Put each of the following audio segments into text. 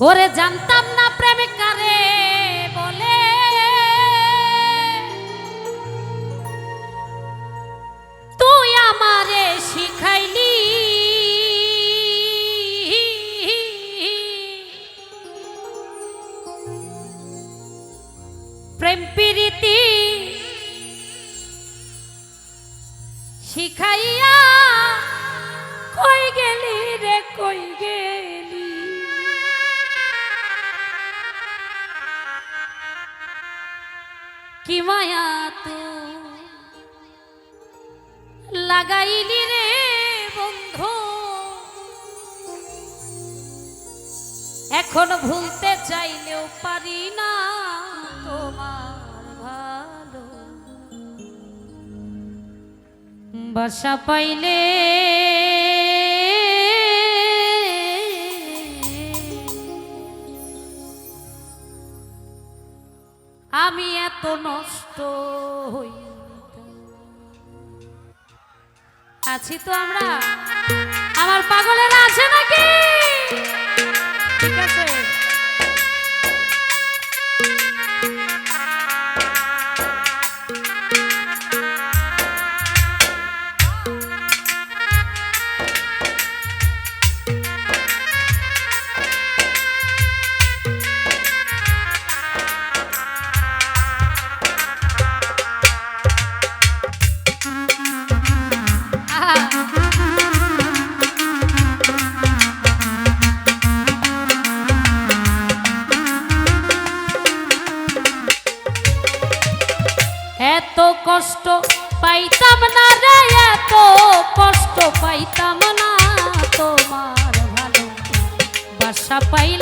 ওরে জানতাম না প্রেমিকারে বলে। তুই আমারে শিখাইলি। প্রেম প্রীতি লাগাইলি রে বন্ধু। এখন ভুলতে চাইলেও পারি না তোমার ভালো। বাসা পাইলে আমি এত নষ্ট হই আছি তো আমরা। আমার পাগলেরা আছে নাকি? ঠিক আছে। পাইতাম না তোমার ভালো বাসা পাইলে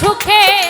সুখে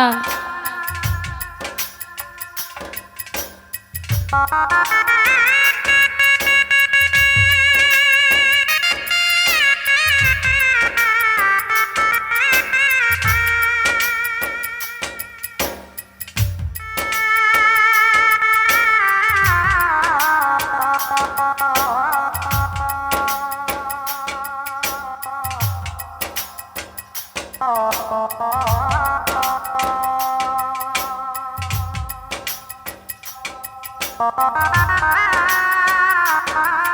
হ্যাঁ। মন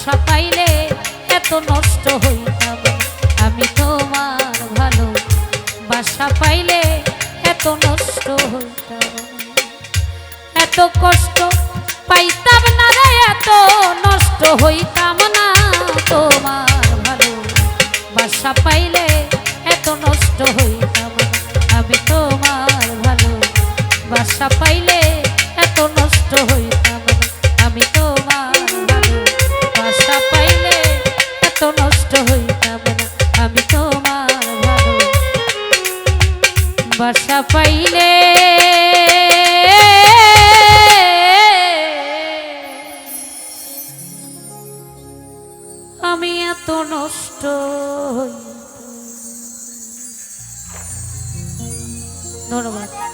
বাসা পাইলে এত নষ্ট হইতাম। আমি তোমার ভালো বাসা পাইলে এত নষ্ট হইতাম। এত কষ্ট পাইতাম না রে, এত নষ্ট হইতাম না। তোমার ভালো বাসা পাইলে এত নষ্ট হইতাম। বাসা পাইলে। আমি এত নষ্ট ধন্যবাদ।